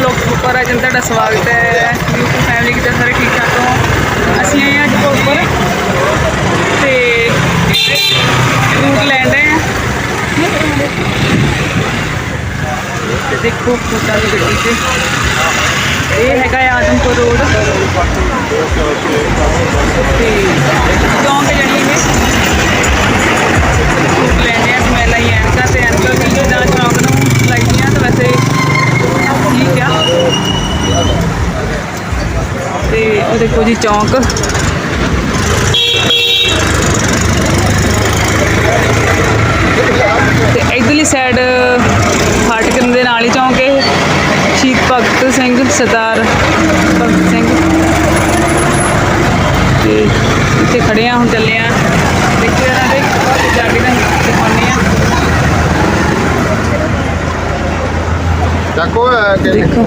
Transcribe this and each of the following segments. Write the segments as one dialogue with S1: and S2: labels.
S1: ਭੋਗਪੁਰ ਅੱਜ ਤੁਹਾਡਾ ਸਵਾਗਤ ਹੈ YouTube ਫੈਮਿਲੀ ਕਿਤੇ ਸਾਰੇ ਠੀਕ ਠਾਕ ਹੋ ਅਸੀਂ ਆਏ ਹਾਂ ਅੱਜ ਭੋਗਪੁਰ ਤੇ ਫਰੂਟ ਲੈਣ ਦੇ ਆ ਤੇ ਦੇਖੋ ਫਰੂਟਾਂ ਦੀ ਗੱਡੀ 'ਚ ਇਹ ਹੈਗਾ ਆ ਆਦਮਪੁਰ ਰੋਡ ਤੇ ਚੌਂਕ ਜਿਹੜੀ ਇਹ ਫਰੂਟ ਲੈਣੇ ਆ ਸਮੈਲ ਆਈ ਐਨਕਾਂ ਤੇ ਐਨਕਾਂ ਵੀ ਜਿੱਦਾਂ ਚੌਂਕ ਨੂੰ ਲਾਈਆਂ ਤਾਂ ਵੈਸੇ ਠੀਕ ਆ ਤੇ ਉਹ ਦੇਖੋ ਜੀ ਚੌਂਕ। ਤੇ ਇਧਰਲੀ ਸਾਈਡ ਫਾਟਕ ਦੇ ਨਾਲ ਹੀ ਚੌਂਕ ਇਹ। ਸ਼ਹੀਦ ਭਗਤ ਸਿੰਘ ਸਰਦਾਰ ਭਗਤ ਸਿੰਘ। ਤੇ ਇੱਥੇ ਖੜੇ ਆ ਹੁਣ ਚੱਲੇ ਆ। ਦੇਖੋ ਇਹਨਾਂ ਦੇ ਜਾ ਕੇ ਆ। ਦੇਖੋ।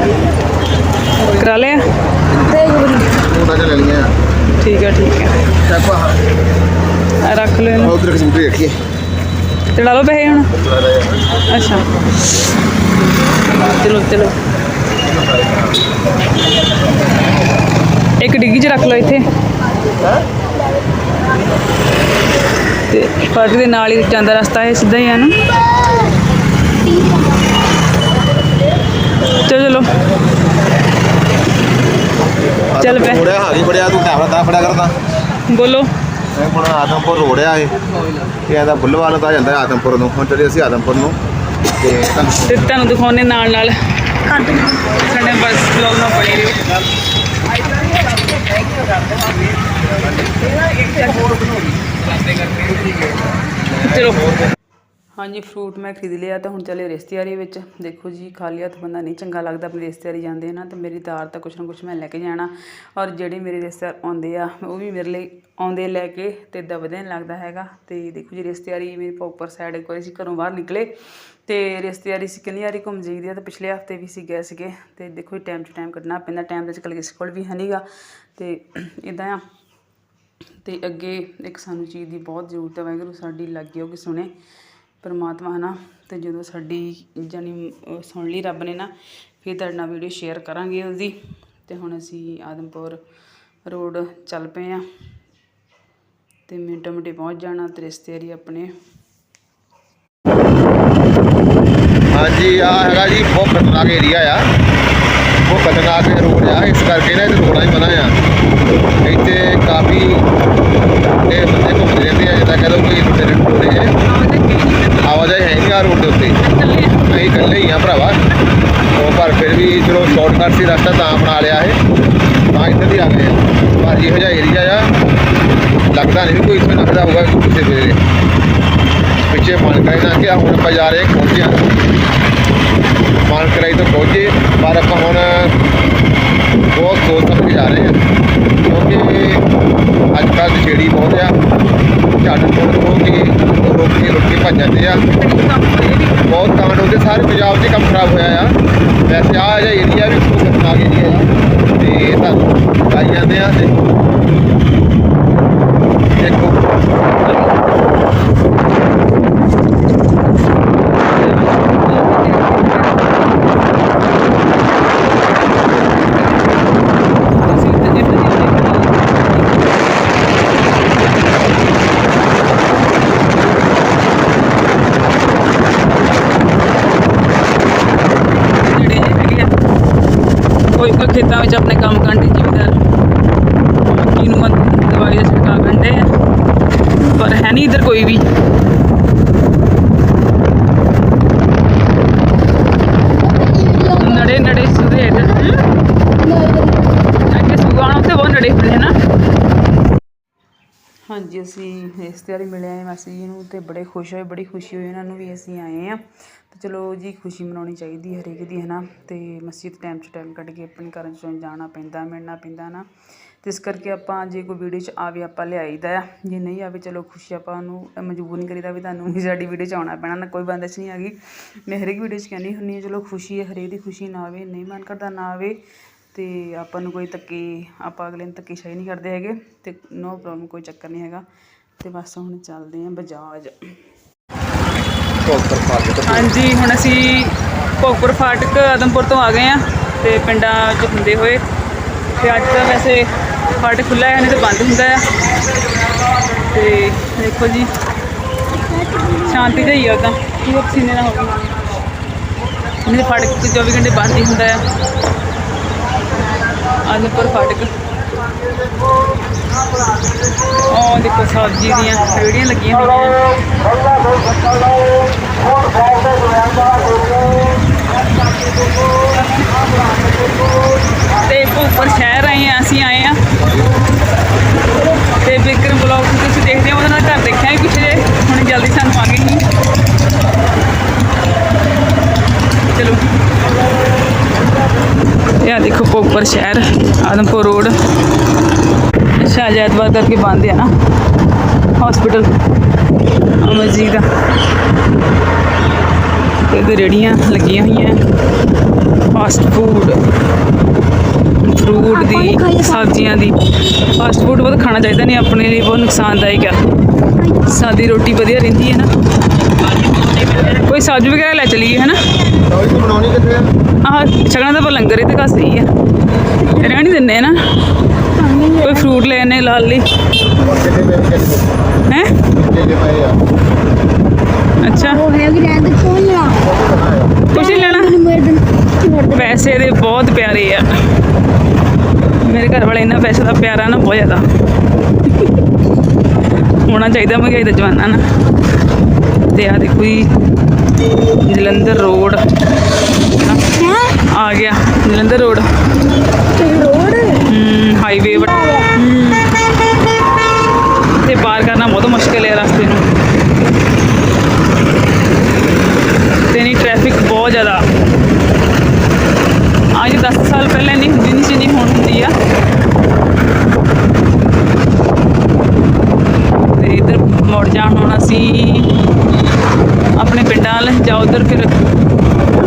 S1: ਕਰਾ ਲਿਆ?
S2: ਮੁੰਡਾ ਚ ਲੈ ਲਈਆਂ
S1: ਠੀਕ ਹੈ ਠੀਕ ਹੈ
S2: ਚੱਕੋ ਹਾਂ
S1: ਆ ਰੱਖ ਲਓ ਇਹਨੂੰ
S2: ਉਧਰ ਦੀ ਰੱਖੀਏ
S1: ਤੇ ਲਾ ਲਓ ਪੈਸੇ ਹੁਣ। ਅੱਛਾ। ਚਲੋ ਚਲੋ। ਇੱਕ ਡਿੱਗੀ 'ਚ ਰੱਖ ਲਓ ਇੱਥੇ। ਤੇ ਪਾਰਟੀ ਦੇ ਨਾਲ ਹੀ ਜਾਂਦਾ ਰਸਤਾ ਹੈ ਸਿੱਧਾ ਹੀ ਆ ਨਾ। ਚਲੋ ਚਲੋ। ਚੱਲ ਪੈ
S2: ਰੋੜਿਆ ਹਾਗੀ ਬੜਿਆ ਤੂੰ ਕੈਮਰਾ ਤਾਂ ਫੜਿਆ ਕਰਦਾ
S1: ਬੋਲੋ।
S2: ਇਹ ਹੁਣ ਆਦਮਪੁਰ ਰੋੜਿਆ ਇਹ ਤੇ ਇਹਦਾ ਬੁੱਲਵਾਲ ਤਾਂ ਜਾਂਦਾ ਆਦਮਪੁਰ ਨੂੰ। ਹੁਣ ਚੱਲੇ ਅਸੀਂ ਆਦਮਪੁਰ ਨੂੰ। ਤੇ ਤੁਹਾਨੂੰ
S1: ਤੇ ਤੁਹਾਨੂੰ ਦਿਖਾਉਣੇ ਨਾਲ ਨਾਲ। ਸਾਡੇ ਬਸ ਵਲੌਗ ਨਾਲ ਬਣੇ ਰਹੋ। ਚਲੋ। ਹਾਂਜੀ ਫਰੂਟ ਮੈਂ ਖਰੀਦ ਲਿਆ ਤਾਂ ਹੁਣ ਚੱਲੇ ਰਿਸ਼ਤੇਦਾਰੀ ਵਿੱਚ। ਦੇਖੋ ਜੀ, ਖਾਲੀ ਹੱਥ ਬੰਦਾ ਨਹੀਂ ਚੰਗਾ ਲੱਗਦਾ, ਆਪਣੀ ਰਿਸ਼ਤੇਦਾਰੀ ਜਾਂਦੇ ਨਾ, ਤੇ ਮੇਰੀ ਤਾਰ ਤਾਂ ਕੁਛ ਨਾ ਕੁਛ ਮੈਂ ਲੈ ਕੇ ਜਾਣਾ। ਔਰ ਜਿਹੜੇ ਮੇਰੇ ਰਿਸ਼ਤੇਦਾਰ ਆਉਂਦੇ ਆ, ਉਹ ਵੀ ਮੇਰੇ ਲਈ ਆਉਂਦੇ ਲੈ ਕੇ ਤੇ ਇਦਾਂ ਵਧੀਆ ਨਹੀਂ ਲੱਗਦਾ ਹੈਗਾ। ਤੇ ਦੇਖੋ ਜੀ, ਰਿਸ਼ਤੇਦਾਰੀ ਮੇਰੀ ਪੋਪਰ ਸਾਈਡ ਇੱਕ ਵਾਰੀ ਸੀ, ਘਰੋਂ ਬਾਹਰ ਨਿਕਲੇ। ਤੇ ਰਿਸ਼ਤੇਦਾਰੀ ਸੀ ਕਿੰਨੀ ਵਾਰੀ ਘੁੰਮ ਜਾਈਦੀ ਆ, ਤੇ ਪਿਛਲੇ ਹਫ਼ਤੇ ਵੀ ਸੀ, ਗਏ ਸੀਗੇ। ਤੇ ਦੇਖੋ ਜੀ ਟਾਈਮ ਟੂ ਟਾਈਮ ਕੱਢਣਾ ਪੈਂਦਾ ਟਾਈਮ ਦੇ ਅੱਜ ਕੱਲ੍ਹ ਕਿਸੇ ਕੋਲ ਵੀ ਹੈ ਨਹੀਂਗਾ ਤੇ ਇਦਾਂ ਆ। ਤੇ ਅੱਗੇ ਇੱਕ ਸਾਨੂੰ ਚੀਜ਼ ਦੀ ਬਹੁਤ ਜ਼ਰੂਰਤ ਹੈ ਵਾਹਿਗੁਰੂ ਸਾਡੀ ਲੱਗ ਹੋਗੀ ਸੁਣੇ ਪਰਮਾਤਮਾ ਹਨਾ ਤੇ ਜਦੋਂ ਸਾਡੀ ਜਾਨੀ ਸੁਣ ਲਈ ਰੱਬ ਨੇ ਨਾ, ਫਿਰ ਤੁਹਾਡੇ ਨਾਲ ਵੀਡੀਓ ਸ਼ੇਅਰ ਕਰਾਂਗੇ ਉਹਦੀ। ਤੇ ਹੁਣ ਅਸੀਂ ਆਦਮਪੁਰ ਰੋਡ ਚੱਲ ਪਏ ਆ ਤੇ ਮਿੰਟੋ ਮਿੰਟੇ ਪਹੁੰਚ ਜਾਣਾ ਤੇ ਰਿਸ਼ਤੇਦਾਰੀ ਆਪਣੇ।
S2: ਹਾਂਜੀ ਆ ਹੈਗਾ ਜੀ ਬਹੁਤ ਖਤਰਨਾਕ ਏਰੀਆ ਆ। ਬਹੁਤ ਖਤਰਨਾਕ ਰੋਡ ਆ। ਇਸ ਕਰਕੇ ਨਾ ਇਹ ਰੋੜਾ ਹੀ ਮਨਾ ਆ। ਇੱਥੇ ਕਾਫੀ ਇਹ ਬੰਦੇ ਘੁੰਮਦੇ ਰਹਿੰਦੇ ਆ ਜਿੱਦਾਂ ਕਹਦੋ ਕੋਈ ਤੇਰੇ ਟੋੜੇ ਆਵਾਜਾਈ ਹੈ ਨਹੀਂ ਆ ਰੋਡ ਦੇ ਉੱਤੇ ਅਸੀਂ ਇਕੱਲੇ ਹੀ ਆ ਭਰਾਵਾ ਉਹ ਪਰ ਫਿਰ ਵੀ ਚਲੋ ਸ਼ਾਰਟਕਟ ਸੀ ਰਸਤਾ ਤਾਂ ਬਣਾ ਲਿਆ ਇਹ ਤਾਂ ਇੱਧਰ ਦੀ ਆ ਗਏ ਆ ਪਰ ਇਹੋ ਜਿਹਾ ਏਰੀਆ ਆ ਲੱਗਦਾ ਨਹੀਂ ਵੀ ਕੋਈ ਇੱਥੇ ਲੱਗਦਾ ਹੋਊਗਾ ਕਿਸੇ ਵੇਲੇ ਪਿੱਛੇ ਮਾਨਕਰਾਈ ਨਾ ਕਿ ਹੁਣ ਆਪਾਂ ਜਾ ਰਹੇ ਪਹੁੰਚੇ ਹਾਂ ਮਾਨਕਰਾਈ ਤੋਂ ਪਹੁੰਚੇ, ਪਰ ਆਪਾਂ ਹੁਣ ਬਹੁਤ ਸੋਚ ਸਮਝ ਕੇ ਜਾ ਰਹੇ ਹਾਂ ਕਿਉਂਕਿ ਅੱਜ ਕੱਲ੍ਹ ਨਸ਼ੇੜੀ ਬਹੁਤ ਆ, ਝੱਟ ਫੋੜ ਹੋ ਕੇ ਰੋਕ ਕੇ ਰੁਕ ਕੇ ਭੱਜ ਜਾਂਦੇ ਆ। ਬਹੁਤ ਕਾਂਡ ਹੁੰਦੇ ਸਾਰੇ ਪੰਜਾਬ 'ਚ ਕੰਮ ਖਰਾਬ ਹੋਇਆ ਆ। ਵੈਸੇ ਆ ਜਿਹਾ ਏਰੀਆ ਵੀ ਬਹੁਤ ਖਤਰਨਾਕ ਏਰੀਆ ਆ। ਤੇ ਤੁਹਾਨੂੰ ਆਈ ਜਾਂਦੇ ਆ ਤੇ ਦੇਖੋ
S1: ਜਿਹੜੇ ਹੈਗੇ ਆ ਕੋਈ ਕੋਈ ਖੇਤਾਂ ਵਿੱਚ ਆਪਣੇ ਕੰਮ ਕਰਦੇ ਜ਼ਿਮੀਦਾਰ ਮੱਕੀ ਨੂੰ ਮਤ- ਦਵਾਈ ਦਾ ਛਿੜਕਾਅ ਕਰਦੇ ਆ ਪਰ ਹੈ ਨਹੀਂ ਇੱਧਰ ਕੋਈ ਵੀ। ਨੜੇ ਨੜੇ ਸੁਦੇ ਇੱਧਰ। ਅੱਗੇ ਸੁਗਾਣਾ ਉੱਥੇ ਬਹੁਤ ਨੜੇ ਹੁੰਦੇ ਨਾ ਹਾਂਜੀ, ਅਸੀਂ ਰਿਸ਼ਤੇਦਾਰੀ ਮਿਲੇ ਆਏ ਮਾਸੀ ਜੀ ਨੂੰ ਤੇ ਬੜੇ ਖੁਸ਼ ਹੋਏ, ਬੜੀ ਖੁਸ਼ੀ ਹੋਈ ਉਹਨਾਂ ਨੂੰ ਵੀ ਅਸੀਂ ਆਏ ਆ ਤੇ ਚਲੋ ਜੀ, ਖੁਸ਼ੀ ਮਨਾਉਣੀ ਚਾਹੀਦੀ ਹੈ ਹਰੇਕ ਦੀ, ਹੈ ਨਾ? ਤੇ ਮਸਜਿਦ ਟਾਈਮ ਚ ਟਾਈਮ ਕੱਢ ਕੇ ਆਪਣੇ ਘਰਾਂ ਚੋਂ ਜਾਣਾ ਪੈਂਦਾ, ਮਿਲਣਾ ਪੈਂਦਾ ਨਾ? ਤੇ ਇਸ ਕਰਕੇ ਆਪਾਂ ਜੇ ਕੋਈ ਵੀਡੀਓ ਚ ਆਵੇ ਆਪਾਂ ਲਿਆਈਦਾ ਆ। ਜੇ ਨਹੀਂ ਆਵੇ ਚਲੋ ਖੁਸ਼ੀ ਆਪਾਂ ਉਹਨੂੰ ਮਜਬੂਰ ਨਹੀਂ ਕਰੀਦਾ ਵੀ ਤੁਹਾਨੂੰ ਵੀ ਸਾਡੀ ਵੀਡੀਓ ਚ ਆਉਣਾ ਪੈਣਾ ਨਾ ਕੋਈ ਬੰਦਸ਼ ਨਹੀਂ ਹੈਗੀ। ਮੈਂ ਹਰੇਕ ਵੀਡੀਓ ਚ ਕਹਿੰਦੀ ਹੁੰਦੀ ਹਾਂ ਚਲੋ ਖੁਸ਼ੀ ਹੈ ਹਰੇਕ ਦੀ ਖੁਸ਼ੀ ਨਾ ਆਵੇ ਨਹੀਂ ਮਨ ਕਰਦਾ ਨਾ ਆਵੇ ਤੇ ਆਪਾਂ ਨੂੰ ਕੋਈ ਧੱਕੇ ਆਪਾਂ ਅਗਲੇ ਨੂੰ ਧੱਕੇਸ਼ਾਹੀ ਨਹੀਂ ਕਰਦੇ ਹੈਗੇ ਤੇ ਨੋ ਪ੍ਰੋਬਲਮ ਕੋਈ ਚੱਕਰ ਨਹੀਂ ਹੈਗਾ। ਤੇ ਬਸ ਹੁਣ ਚੱਲਦੇ ਆਂ ਬਜਾਜ। ਹਾਂਜੀ ਹੁਣ ਅਸੀਂ ਭੋਗਪੁਰ ਫਾਟਕ ਆਦਮਪੁਰ ਤੋਂ ਆ ਗਏ ਆ ਤੇ ਪਿੰਡਾਂ 'ਚ ਹੁੰਦੇ ਹੋਏ। ਤੇ ਅੱਜ ਤਾਂ ਵੈਸੇ ਫਾਟਕ ਖੁੱਲ੍ਹਾ ਹੈ, ਨਹੀਂ ਤਾਂ ਬੰਦ ਹੁੰਦਾ ਆ ਤੇ ਦੇਖੋ ਜੀ, ਸ਼ਾਂਤੀ ਜਿਹੀ ਆ ਤਾਂ। ਕੀ ਪਸੀਨੇ ਨਾ ਹੋਵੇ ਨਹੀਂ ਤਾਂ ਫਾਟਕ ਤੇ 24 ਘੰਟੇ ਬੰਦ ਹੀ ਹੁੰਦਾ ਆ ਆਨੰਦਪੁਰ ਫਾਟਕ। ਉਹ ਦੇਖੋ ਸਬਜ਼ੀ ਦੀਆਂ ਰੇਹੜੀਆਂ ਲੱਗੀਆਂ ਹੋਈਆਂ ਤੇ ਭੋਪਰ ਸ਼ਹਿਰ ਆਏ ਆ, ਅਸੀਂ ਆਏ ਆ। ਤੇ ਵਿਕਰਮ ਬਲੌਗ ਤੁਸੀਂ ਦੇਖਦੇ ਹੋ ਉਹਨਾਂ ਦਾ ਘਰ ਦੇਖਿਆ ਹੀ ਪਿਛਲੇ, ਹੁਣ ਜਲਦੀ ਸਾਨੂੰ ਆ ਗਏ ਚਲੋ। ਇਹ ਆ ਦੇਖੋ ਭੋਪਰ ਸ਼ਹਿਰ, ਆਦਮਪੁਰ ਰੋਡ। ਅੱਛਾ ਸ਼ਾਹਜਾਦਵਾਦ ਕਰਕੇ ਬੰਦ ਆ ਨਾ। ਹਸਪੀਟਲ ਮਸਜਿਦ ਦਾ ਤੇ ਰੇੜੀਆਂ ਲੱਗੀਆਂ ਹੋਈਆਂ। ਫਾਸਟ ਫੂਡ ਫਰੂਟ ਦੀ ਸਬਜ਼ੀਆਂ ਦੀ। ਫਾਸਟ ਫੂਡ ਬਹੁਤ ਖਾਣਾ ਚਾਹੀਦਾ ਨਹੀਂ ਆਪਣੇ ਲਈ ਬਹੁਤ ਨੁਕਸਾਨਦਾਇਕ ਆ। ਸਾਦੀ ਰੋਟੀ ਵਧੀਆ ਰਹਿੰਦੀ ਹੈ ਨਾ। ਕੋਈ ਸਬਜ਼ੀ ਵਗੈਰਾ ਲੈ ਚਲੀਏ ਹੈ ਨਾ
S2: ਲਓ ਜੀ ਬਣਾਉਣੀ ਕਿੱਥੇ ਆ?
S1: ਆਹ ਛਕਣਾ ਤਾਂ ਲੰਗਰ ਹੀ ਤੇ ਘਸ ਹੀ ਆ। ਰਹਿਣ ਹੀ ਦਿੰਦੇ ਆ ਨਾ। ਕੋਈ ਫਰੂਟ ਲੈਣੇ ਲਾਲ ਲਈ। ਹੈ? ਅੱਛਾ।
S3: ਉਹ ਹੈ ਕਿ ਰਹਿਣ ਦੇ ਫੋਨ ਲਾ।
S1: ਕੁਛ ਨਹੀਂ ਲੈਣਾ।
S3: ਦੇ
S1: ਪੈਸੇ ਦੇ ਬਹੁਤ ਪਿਆਰੇ ਆ। ਮੇਰੇ ਘਰ ਵਾਲੇ ਇੰਨਾ ਪੈਸੇ ਦਾ ਪਿਆਰਾ ਨਾ ਬਹੁਤ ਜ਼ਿਆਦਾ। ਹੋਣਾ ਚਾਹੀਦਾ ਮਹਿੰਗਾਈ ਦਾ ਜਮਾਨਾ ਨਾ। ਤੇ ਆ ਦੇਖੋ ਜੀ, ਜਲੰਧਰ ਰੋਡ।
S3: ਹੈ
S1: ਆ ਗਿਆ, ਜਲੰਧਰ ਰੋਡ।
S3: ਰੋਡ
S1: ਹਮ ਹਾਈਵੇ ਤੇ ਪਾਰ ਕਰਨਾ ਬਹੁਤ ਮੁਸ਼ਕਿਲ ਹੈ ਰਸਤੇ ਨੂੰ। ਤੇ ਨਹੀਂ ਟ੍ਰੈਫਿਕ ਬਹੁਤ ਜ਼ਿਆਦਾ। ਅੱਜ 10 ਸਾਲ ਪਹਿਲਾਂ ਨਹੀਂ ਹੁੰਦੀ ਨਹੀਂ ਨਹੀਂ ਹੁਣ ਹੁੰਦੀ ਆ। ਤੇ ਇਧਰ ਮੁੜ ਜਾਣ ਹੁਣ ਅਸੀਂ ਆਪਣੇ ਪਿੰਡਾਂ ਵੱਲ ਜਾਂ ਉਧਰ ਫਿਰ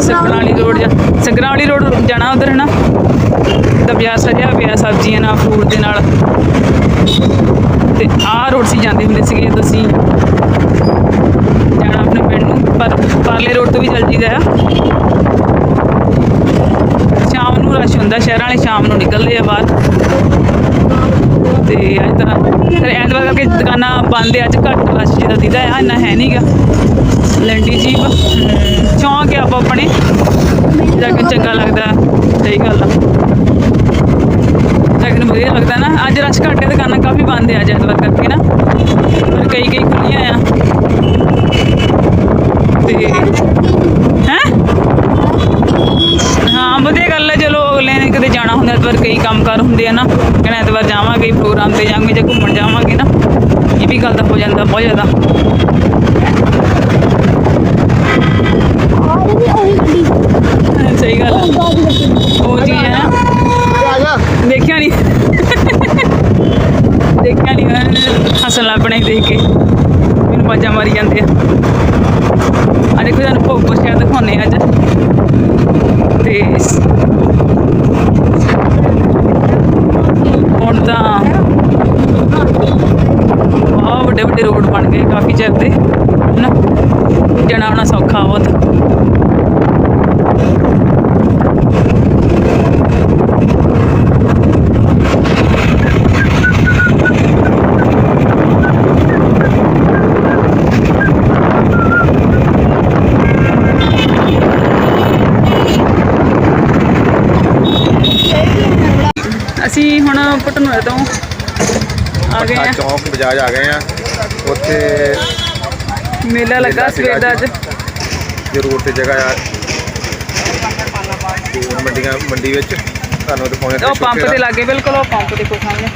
S1: ਸਗਰਾਂ ਵਾਲੀ ਰੋਡ ਜਾ ਸਗਰਾਂ ਵਾਲੀ ਰੋਡ ਜਾਣਾ ਉਧਰ ਹੈ ਨਾ ਦਾ ਬਾਜ਼ਾਰ ਸਜਿਆ ਪਿਆ ਸਬਜ਼ੀਆਂ ਨਾਲ ਫਰੂਟ ਦੇ ਨਾਲ। ਤੇ ਆਹ ਰੋਡ ਸੀ ਜਾਂਦੇ ਹੁੰਦੇ ਸੀਗੇ ਜਦੋਂ ਅਸੀਂ ਜਾਣਾ ਆਪਣੇ ਪਿੰਡ ਨੂੰ ਪਰ ਪਰਲੇ ਰੋਡ ਤੋਂ ਵੀ ਚੱਲ ਜੀਦਾ ਆ ਸ਼ਾਮ ਨੂੰ ਰਸ਼ ਹੁੰਦਾ ਸ਼ਹਿਰਾਂ ਵਾਲੇ ਸ਼ਾਮ ਨੂੰ ਨਿਕਲਦੇ ਆ ਬਾਹਰ। ਤੇ ਅੱਜ ਤਾਂ ਫਿਰ ਐਤਵਾਰ ਕਰਕੇ ਦੁਕਾਨਾਂ ਬੰਦ ਆ ਅੱਜ ਘੱਟ ਰਸ਼ ਜਿਹਦਾ ਦੀਦਾ ਆ ਇੰਨਾ ਹੈ ਨਹੀਂਗਾ ਲੰਡੀ ਜੀਪ ਹਮ, ਚੌਂਕ ਆ ਆਪੋ ਆਪਣੇ। ਜਾ ਕੇ ਚੰਗਾ ਲੱਗਦਾ ਸਹੀ ਗੱਲ ਆ। ਜਾ ਕੇ ਨੂੰ ਵਧੀਆ ਲੱਗਦਾ ਨਾ। ਅੱਜ ਰਸ਼ ਘੱਟ ਹੈ ਦੁਕਾਨਾਂ ਕਾਫੀ ਬੰਦ ਆ ਅੱਜ ਐਤਵਾਰ ਕਰਕੇ ਨਾ। ਪਰ ਕਈ ਕਈ ਖੁੱਲੀਆਂ ਆ। ਤੇ ਹੈ ਹਾਂ ਵਧੀਆ ਗੱਲ ਹੈ ਚਲੋ ਅਗਲੇ ਨੇ ਕਿਤੇ ਜਾਣਾ ਹੁੰਦਾ, ਐਤਵਾਰ ਕਈ ਕੰਮਕਾਰ ਹੁੰਦੇ ਆ ਨਾ, ਕਹਿੰਦਾ ਐਤਵਾਰ ਜਾਵਾਂਗੇ, ਪ੍ਰੋਗਰਾਮ ਤੇ ਜਾਵਾਂਗੇ ਜਾਂ ਘੁੰਮਣ ਜਾਵਾਂਗੇ ਨਾ, ਇਹ ਵੀ ਗੱਲ ਤਾਂ ਹੋ ਜਾਂਦਾ, ਬਹੁਤ ਜ਼ਿਆਦਾ। ਸਹੀ ਗੱਲ ਆ।
S3: ਉਹ ਬਾਦ
S1: ਚੀਜ਼ ਹੈ ਨਾ? ਦੇਖਿਆ ਨਹੀਂ ਦੇਖਿਆ ਨਹੀਂ ਮੈਂ ਆਪਣੇ ਦੇਖ ਕੇ। ਮੈਨੂੰ ਬਾਜਾ ਮਾਰੀ ਜਾਂਦੇ ਆ। ਆ ਦੇਖੋ, ਤੁਹਾਨੂੰ ਭੋਗ ਸ਼ਾਇਦ ਦਿਖਾਉਣੇ ਅੱਜ। ਤੇ ਹੁਣ ਤਾਂ ਬਹੁਤ ਵੱਡੇ ਵੱਡੇ ਰੋਡ ਬਣ ਗਏ ਕਾਫੀ ਚਿਰ ਤੇ ਨਾ ਜਾਣਾ ਆਉਣਾ ਸੌਖਾ ਬਹੁਤ। ਅਸੀਂ ਹੁਣ ਪਟਨੂਰੇ ਤੋਂ ਆ ਗਏ
S2: ਆ। ਚੌਂਕ ਬਜਾਜ ਆ ਗਏ ਆ। ਉੱਥੇ
S1: ਮੇਲਾ ਲੱਗਾ ਸਵੇਰ ਦਾ ਅੱਜ।
S2: ਜੋ ਰੋਡ ਤੇ ਜਗ੍ਹਾ ਆ। ਤੇ ਮੰਡੀਆਂ ਮੰਡੀ ਵਿੱਚ ਤੁਹਾਨੂੰ ਦਿਖਾਉਣੇ
S1: ਉਹ ਪੰਪ ਦੇ ਲਾਗੇ ਬਿਲਕੁਲ ਉਹ ਪੰਪ ਦੇਖੋ ਸਾਹਮਣੇ।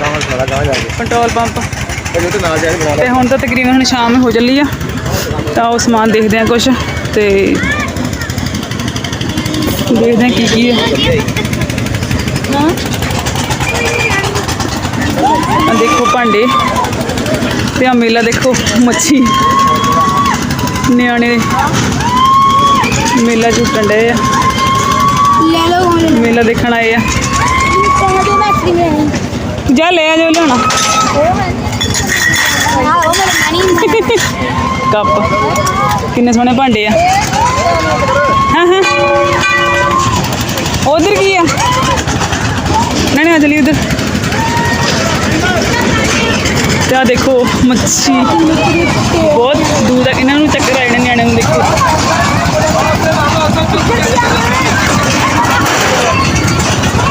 S2: ਕਾਹਾਂ ਸਾਰਾ ਗਾਂ ਜਾ ਕੇ।
S1: Petrol pump.
S2: ਇਹ ਤੇ ਨਾਲ ਜਾ ਕੇ ਬਣਾ
S1: ਤੇ ਹੁਣ ਤਾਂ ਤਕਰੀਬਨ ਹੁਣ ਸ਼ਾਮ ਹੋ ਚੱਲੀ ਆ। ਤਾਂ ਉਹ ਸਮਾਨ ਦੇਖਦੇ ਆ ਕੁਝ ਤੇ ਦੇਖਦੇ ਆ ਕੀ ਕੀ ਹੈ ਹਾਂ। ਆ ਦੇਖੋ ਭਾਂਡੇ। ਤੇ ਆ ਮੇਲਾ ਦੇਖੋ ਮੱਛੀ। ਨਿਆਣੇ ਮੇਲਾ ਝੂਟਣ ਡਏ ਆ।
S3: ਲੈ ਲਓ
S1: ਮੇਲਾ ਦੇਖਣ ਆਏ ਆ।
S3: ਜਾ
S1: ਲੈ ਆ ਜੋ ਲਿਆਉਣਾ। ਕੱਪ। ਕਿੰਨੇ ਸੋਹਣੇ ਭਾਂਡੇ ਆ। ਹਾਂ ਹਾਂ। ਉਧਰ ਕੀ ਆ? ਨਾ ਨਾ ਚਲੀ ਉਧਰ। ਆ ਦੇਖੋ ਮੱਛੀ। ਬਹੁਤ ਦੂਰ ਤੱਕ ਇਹਨਾਂ ਨੂੰ ਚੱਕਰ ਆ ਜਾਣੇ ਨਿਆਣਿਆਂ ਨੂੰ ਦੇਖੋ।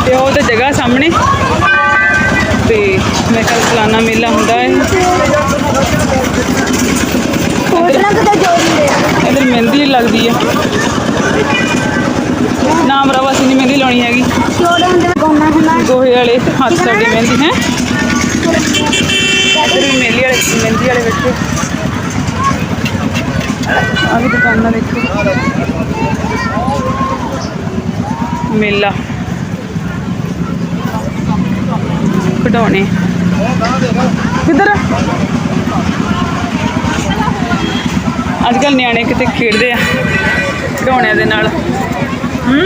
S1: ਤੇ ਉਹ ਤੇ ਜਗ੍ਹਾ ਸਾਹਮਣੇ। ਤੇ ਮੈਂ ਕੱਲ ਸਾਲਾਨਾ ਮੇਲਾ ਹੁੰਦਾ ਹੈ।
S3: ਕੋਟਲਾ ਕਿਤੇ ਜੋੜ ਹੁੰਦੇ ਆ
S1: ਇਧਰ ਮਹਿੰਦੀ ਲੱਗਦੀ ਆ। ਨਾ ਮਰਾਵਾ ਸੀ ਨਹੀਂ ਮਹਿੰਦੀ ਲਾਉਣੀ ਹੈਗੀ। ਗੋਹੇ ਵਾਲੇ ਹੱਥ ਸਾਡੇ ਮਹਿੰਦੀ ਹੈ? ਇਧਰ ਵੀ ਮੇਲੀ ਵਾਲੇ ਮਹਿੰਦੀ ਵਾਲੇ ਬੈਠੇ ਆ ਵੀ ਦੁਕਾਨਾਂ ਦੇਖੋ ਮੇਲਾ। ਖਿਡੌਣੇ। ਕਿੱਧਰ? ਅੱਜ ਕੱਲ ਨਿਆਣੇ ਕਿਤੇ ਖੇਡਦੇ ਆ ਖਿਡੌਣਿਆਂ ਦੇ ਨਾਲ। ਹੂੰ?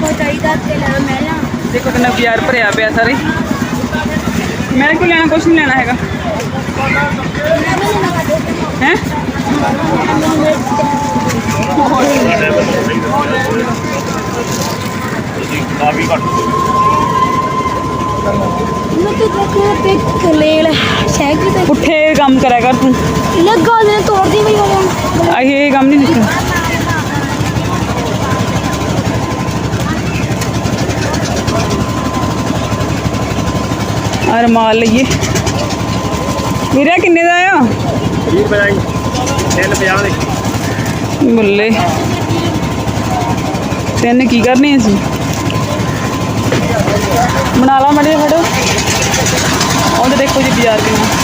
S3: ਕੋ ਚਾਹੀਦਾ ਤੇ ਲੈ ਮੈਂ ਲਾਂ
S1: ਦੇਖੋ ਕਿੰਨਾ ਬਾਜ਼ਾਰ ਭਰਿਆ ਪਿਆ ਸਾਰੇ। ਮੈਂ ਕੋਈ ਲੈਣਾ ਕੁਛ ਨਹੀਂ ਲੈਣਾ ਹੈਗਾ ਹੈ
S3: ਮੈਂ ਤੇ ਦੇਖੋ ਤੇ ਕਲੇਲ ਸਾਈਕਲ ਤੇ
S1: ਪੁੱਠੇ ਕੰਮ ਕਰਿਆ ਕਰ ਤੂੰ
S3: ਲੱਗਾ ਦੇ ਤੋੜਦੀ ਵੀ ਹੋਵਾਂ
S1: ਆਹ ਇਹ ਕੰਮ ਨਹੀਂ ਨਿਕਲ ਆ ਰਮਾਲ ਲਈਏ। ਵੀਰੇ ਕਿੰਨੇ ਦਾ ਆ
S4: 20 ਰੁਪਏ ਦਾ ਜੀ 350 ਦੇ
S1: ਮੁੱਲੇ ਤੈਨੂੰ ਕੀ ਕਰਨੀ ਅਸੀਂ? ਬਣਾ ਲਾ ਮੜੇ ਫੜੋ। ਉਹਦੇ ਦੇਖੋ ਜੀ ਬਾਜ਼ਾਰ ਕਿੰਨਾ।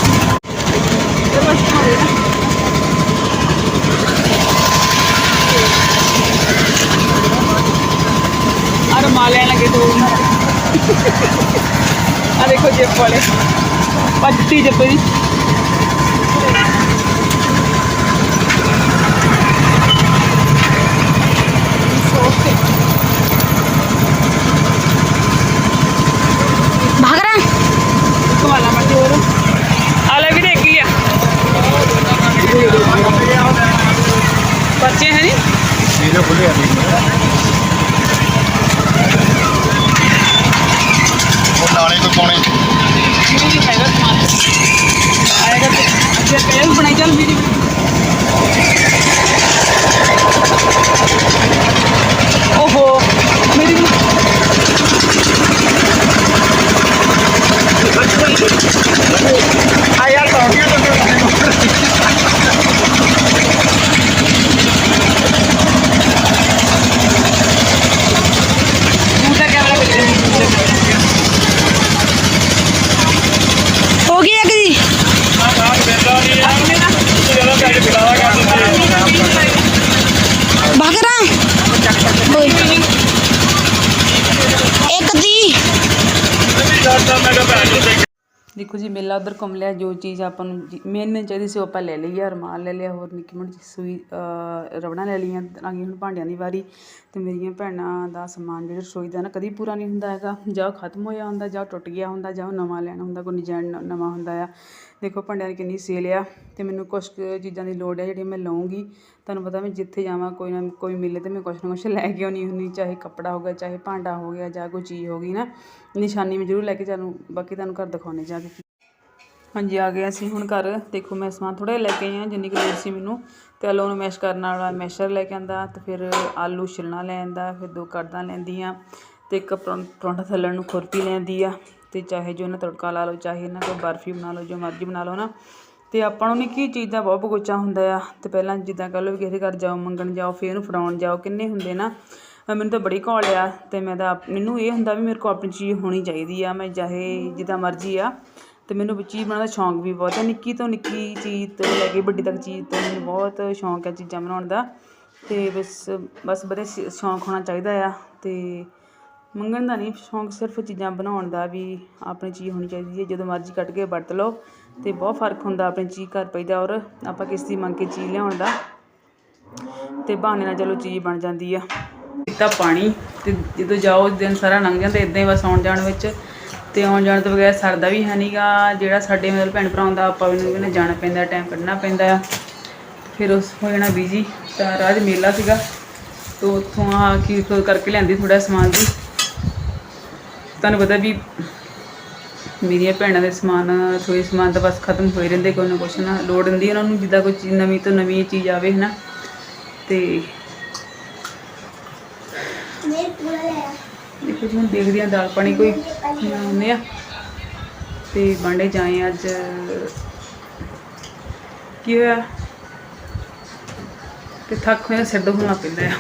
S1: ਆ ਰੁਮਾਲ ਲੈਣ ਲੱਗੇ ਦੋ। ਆ ਦੇਖੋ ਜੇਬ ਵਾਲੇ। ਪੱਟੀ ਜੱਬੇ ਦੀ ਲੈ ਬੱਚੇ ਹੈ ਨਹੀਂ
S4: ਇਹਨੇ ਖੁੱਲੇ ਆ ਉਹ ਨਾਲੇ ਤੋਂ ਪਾਉਣੇ।
S1: ਹੈਗਾ ਸਮਾਨ ਆਏਗਾ ਤੇ ਅੱਗੇ ਪਿਆ ਬਣਾਈ ਚੱਲ ਵੀਰੇ ਓਹੋ ਮੇਰੀ ਵੀ
S4: ਆ ਯਾਰ ਟੌਂਗੀਆਂ ਤੋਂ
S1: ਦੂਸਰਾ ਕੈਮਰਾ ਕਿੱਥੇ
S3: ਹੋ ਗਈ ਇੱਕ ਦੀ ਭਾਗ ਰਾਂ ਹੋਈ ਇੱਕ ਦੀ
S1: ਦੇਖੋ ਜੀ, ਮੇਲਾ ਉਧਰ ਘੁੰਮ ਲਿਆ, ਜੋ ਚੀਜ਼ ਆਪਾਂ ਨੂੰ ਮੇਨ ਮੇਨ ਚਾਹੀਦੀ ਸੀ ਉਹ ਆਪਾਂ ਲੈ ਲਈ ਆ, ਰੁਮਾਲ ਲੈ ਲਿਆ, ਹੋਰ ਨਿੱਕੀ ਮੋਟੀ ਸੂਈ, ਅਹ, ਰਬੜਾਂ ਲੈ ਲਈਆਂ ਆ ਗਈ ਹੁਣ ਭਾਂਡਿਆਂ ਦੀ ਵਾਰੀ, ਤੇ ਮੇਰੀਆਂ ਭੈਣਾਂ ਦਾ ਸਮਾਨ ਜਿਹੜਾ ਰਸੋਈ ਦਾ ਨਾ ਕਦੀ ਪੂਰਾ ਨਹੀਂ ਹੁੰਦਾ ਹੈਗਾ। ਜਾਂ ਉਹ ਖਤਮ ਹੋਇਆ ਹੁੰਦਾ, ਜਾਂ ਟੁੱਟ ਗਿਆ ਹੁੰਦਾ, ਜਾਂ ਉਹ ਨਵਾਂ ਲੈਣਾ ਹੁੰਦਾ, ਕੋਈ ਡਿਜ਼ਾਈਨ ਨਵਾਂ ਹੁੰਦਾ ਆ। ਦੇਖੋ, ਭਾਂਡਿਆਂ ਦੀ ਕਿੰਨੀ ਸੇਲ ਆ, ਤੇ ਮੈਨੂੰ ਕੁਛ ਕੁ ਚੀਜ਼ਾਂ ਦੀ ਲੋੜ ਹੈ ਜਿਹੜੀਆਂ ਮੈਂ ਲਵਾਂਗੀ ਤੁਹਾਨੂੰ ਪਤਾ ਮੈਂ ਜਿੱਥੇ ਜਾਵਾਂ, ਕੋਈ ਨਾ, ਕੋਈ ਮਿਲੇ ਤੇ ਮੈਂ ਕੁਛ ਨਾ ਕੁਛ ਲੈ ਕੇ ਆਉਣੀ ਹੁੰਦੀ, ਚਾਹੇ ਕੱਪੜਾ ਹੋ ਗਿਆ, ਚਾਹੇ ਭਾਂਡਾ ਹੋ ਗਿਆ, ਜਾਂ ਕੋਈ ਚੀਜ਼ ਹੋ ਗਈ ਨਾ, ਨਿਸ਼ਾਨੀ ਮੈਂ ਜ਼ਰੂਰ ਲੈ ਕੇ ਚੱਲੂ, ਬਾਕੀ ਤੁਹਾਨੂੰ ਘਰ ਦਿਖਾਉਣੇ, ਜਾ ਕੇ ਹਾਂਜੀ, ਆ ਗਏ ਅਸੀਂ ਹੁਣ ਘਰ। ਦੇਖੋ, ਮੈਂ ਸਮਾਨ ਥੋੜਾ ਲੈ ਕੇ ਆਈ ਹਾਂ, ਜਿੰਨੀ ਕੁ ਲੋੜ ਸੀ ਮੈਨੂੰ। ਤੇ ਆਲੂ ਨੂੰ ਮੈਸ਼ ਕਰਨ ਵਾਲਾ ਮੈਸ਼ਰ ਲੈ ਕੇ ਆਂਦਾ, ਤੇ ਫਿਰ ਆਲੂ ਛਿਲਣਾ ਲੈ ਆਂਦਾ, ਫਿਰ ਦੋ ਕਰਦਾਂ ਲੈਂਦੀ ਆ ਤੇ ਇੱਕ ਪਰੌਂ- ਪਰੌਂਠਾ ਥੱਲਣ ਨੂੰ ਖੁਰਪੀ ਲੈਂਦੀ ਆ, ਤੇ ਚਾਹੇ ਜੋ ਇਹਨਾਂ ਤੜਕਾ ਲਾ ਲਓ, ਚਾਹੇ ਇਹਨਾਂ ਕੋਈ ਬਰਫੀ ਬਣਾ ਲਓ, ਜੋ ਮਰਜ਼ੀ ਬਣਾ ਲਓ ਨਾ। ਤੇ ਆਪਾਂ ਨੂੰ ਨਿੱਕੀ ਚੀਜ਼ ਦਾ ਬਹੁਤ ਬਗੋਚਾ ਹੁੰਦਾ ਆ। ਤੇ ਪਹਿਲਾਂ ਜਿੱਦਾਂ ਕਹ ਲਓ ਵੀ ਕਿਸੇ ਘਰ ਜਾਓ, ਮੰਗਣ ਜਾਓ, ਫਿਰ ਉਹਨੂੰ ਫੜਾਉਣ ਜਾਓ, ਕਿੰਨੇ ਹੁੰਦੇ ਨਾ। ਮੈਨੂੰ ਤਾਂ ਬੜੀ ਘੋਲ ਆ, ਤੇ ਮੈਂ ਤਾਂ ਆਪ- ਮੈਨੂੰ ਇਹ ਹੁੰਦਾ ਵੀ ਮੇਰੇ ਕੋਲ ਆਪਣੀ ਚੀਜ਼ ਹੋਣੀ ਚਾਹੀਦੀ ਆ, ਮੈਂ ਚਾਹੇ ਜਿੱਦਾਂ ਮਰਜ਼ੀ ਆ। ਅਤੇ ਮੈਨੂੰ ਵੀ ਚੀਜ਼ ਬਣਾਉਣ ਦਾ ਸ਼ੌਂਕ ਵੀ ਬਹੁਤ ਹੈ। ਨਿੱਕੀ ਤੋਂ ਨਿੱਕੀ ਚੀਜ਼ ਤੋਂ ਲੈ ਕੇ ਵੱਡੀ ਤੱਕ ਚੀਜ਼ ਤੋਂ ਮੈਨੂੰ ਬਹੁਤ ਸ਼ੌਂਕ ਹੈ ਚੀਜ਼ਾਂ ਬਣਾਉਣ ਦਾ। ਅਤੇ ਬਸ ਬਸ ਬੜੇ ਸ਼- ਸ਼ੌਂਕ ਹੋਣਾ ਚਾਹੀਦਾ ਆ ਅਤੇ ਮੰਗਣ ਦਾ ਨਹੀਂ ਸ਼ੌਂਕ ਸਿਰਫ ਚੀਜ਼ਾਂ ਬਣਾਉਣ ਦਾ ਵੀ ਆਪਣੀ ਚੀਜ਼ ਹੋਣੀ ਚਾਹੀਦੀ ਹੈ। ਜਦੋਂ ਮਰਜ਼ੀ ਕੱਢ ਕੇ ਵਰਤ ਲਓ ਅਤੇ ਬਹੁਤ ਫ਼ਰਕ ਹੁੰਦਾ ਆਪਣੀ ਚੀਜ਼ ਘਰ ਪਈਦਾ ਔਰ ਆਪਾਂ ਕਿਸ ਦੀ ਮੰਗ ਕੇ ਚੀਜ਼ ਲਿਆਉਣ ਦਾ। ਅਤੇ ਬਹਾਨੇ ਨਾਲ ਚਲੋ ਚੀਜ਼ ਬਣ ਜਾਂਦੀ ਆ। ਪੀਤਾ ਪਾਣੀ ਅਤੇ ਜਦੋਂ ਜਾਓ ਦਿਨ ਸਾਰਾ ਲੰਘ ਜਾਂਦਾ, ਇਦਾਂ ਹੀ ਬਸ ਆਉਣ ਜਾਣ ਵਿੱਚ ਤੇ ਆਉਣ ਜਾਣ ਤੋਂ ਬਗੈਰ ਸਰਦਾ ਵੀ ਹੈ ਨਹੀਂਗਾ ਜਿਹੜਾ ਸਾਡੇ ਮਤਲਬ ਭੈਣ ਭਰਾ ਹੁੰਦਾ, ਆਪਾਂ ਨੂੰ ਵੀ ਜਾਣਾ ਪੈਂਦਾ ਟਾਈਮ ਕੱਢਣਾ ਪੈਂਦਾ ਆ। ਫਿਰ ਉਸ ਹੋ ਜਾਣਾ ਬਿਜ਼ੀ ਤਾਂ ਰਾਜ ਮੇਲਾ ਸੀਗਾ। ਤੋਂ ਉੱਥੋਂ ਆ ਕੀ ਕਰਕੇ ਲਿਆਂਦੀ ਥੋੜਾ ਸਮਾਨ ਜੀ ਤੁਹਾਨੂੰ ਪਤਾ ਵੀ ਮੇਰੀਆਂ ਭੈਣਾਂ ਦੇ ਸਮਾਨ ਥੋੜੇ ਸਮਾਨ ਤਾਂ ਬਸ ਖਤਮ ਹੋਏ ਰਹਿੰਦੇ, ਕੋਈ ਨਾ ਕੁਛ ਨਾ। ਲੋੜ ਹੁੰਦੀ ਉਹਨਾਂ ਨੂੰ, ਜਿੱਦਾਂ ਕੋਈ ਨਵੀਂ ਤੋਂ ਨਵੀਂ ਚੀਜ਼ ਆਵੇ, ਹਨਾ। ਤੇ ਦੇਖੋ ਹੁਣ ਦੇਖਦੇ ਹਾਂ, ਦਾਲ ਪਾਣੀ ਕੋਈ ਬਣਾਉਂਦੇ ਆ ਤੇ ਬਾਂਡੇ ਜਾਏ ਅੱਜ। ਕੀ ਹੋਇਆ? ਤੇ ਥੱਕ ਹੋਇਆ, ਸਿਰ ਦੁਖਣ ਲੱਗ ਪੈਂਦਾ ਆ।